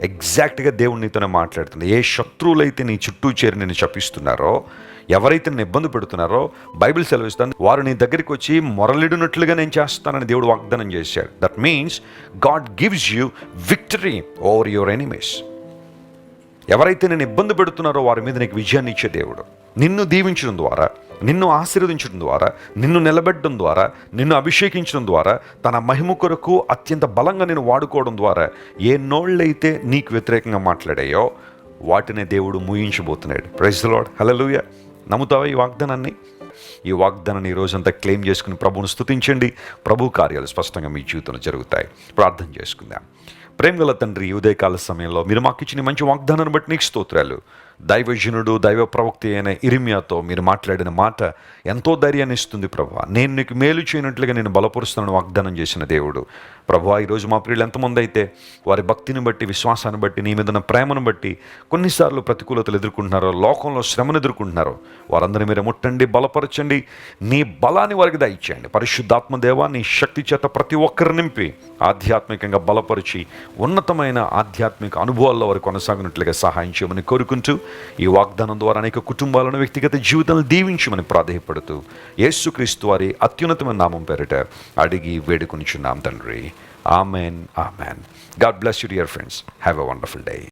ఎగ్జాక్ట్గా దేవుడు నీతోనే మాట్లాడుతుంది. ఏ శత్రువులైతే నీ చుట్టూ చేరి నేను చపిస్తున్నారో ఎవరైతే నేను ఇబ్బంది పెడుతున్నారో బైబిల్ సెలవిస్తాను వారు నీ దగ్గరికి వచ్చి మొరలిడినట్లుగా నేను చేస్తానని దేవుడు వాగ్దానం చేశాడు that means God gives you victory over your enemies ఎవరైతే నేను ఇబ్బంది పెడుతున్నారో వారి మీద నీకు విజయాన్ని ఇచ్చే దేవుడు. నిన్ను దీవించడం ద్వారా నిన్ను ఆశీర్వదించడం ద్వారా నిన్ను నిలబెట్టడం ద్వారా నిన్ను అభిషేకించడం ద్వారా తన మహిమ కొరకు అత్యంత బలంగా నేను వాడుకోవడం ద్వారా ఏ నోళ్ళైతే నీకు వ్యతిరేకంగా మాట్లాడాయో వాటినే దేవుడు ముయించబోతున్నాడు. ప్రైజ్ లాడ్ హలలుయ నమ్ముతావా ఈ వాగ్దానాన్ని? ఈ వాగ్దానాన్ని ఈ రోజంతా క్లెయిమ్ చేసుకుని ప్రభువును స్తుతించండి. ప్రభు కార్యాలు స్పష్టంగా మీ జీవితంలో జరుగుతాయి. ప్రార్థన చేసుకుందాం. ప్రేమగల తండ్రి ఉదయకాల సమయంలో మీరు మాకు ఇచ్చిన మంచి వాగ్దానాన్ని బట్టి నీకు స్తోత్రాలు. దైవజనుడు దైవ ప్రవక్తి అయిన ఇరిమియాతో మీరు మాట్లాడిన మాట ఎంతో ధైర్యాన్ని ఇస్తుంది ప్రభు. నేను నీకు మేలు చేయనట్లుగా నేను బలపరుస్తున్నాను వాగ్దానం చేసిన దేవుడు. ప్రభు ఈరోజు మా ప్రియులు ఎంతమంది అయితే వారి భక్తిని బట్టి విశ్వాసాన్ని బట్టి నీ మీద ఉన్న ప్రేమను బట్టి కొన్నిసార్లు ప్రతికూలతలు ఎదుర్కొంటున్నారో లోకంలో శ్రమను ఎదుర్కొంటున్నారో వారందరినీ మీరు ముట్టండి బలపరచండి నీ బలాన్ని వారికి దయచేయండి. పరిశుద్ధాత్మ దేవా నీ శక్తి చేత ప్రతి ఒక్కరు నింపి ఆధ్యాత్మికంగా బలపరిచి ఉన్నతమైన ఆధ్యాత్మిక అనుభవాల్లో వారు కొనసాగినట్లుగా సహాయం చేయమని కోరుకుంటూ ఈ వాగ్దానం ద్వారా అనేక కుటుంబాలను వ్యక్తిగత జీవితాలను దీవించమని ప్రాధేయపడుతూ యేసుక్రీస్తు వారి అత్యున్నతమైన నామం పేరిట అడిగి వేడుకొనిచున్నాం తండ్రి. Amen amen. God bless you dear friends. Have a wonderful day.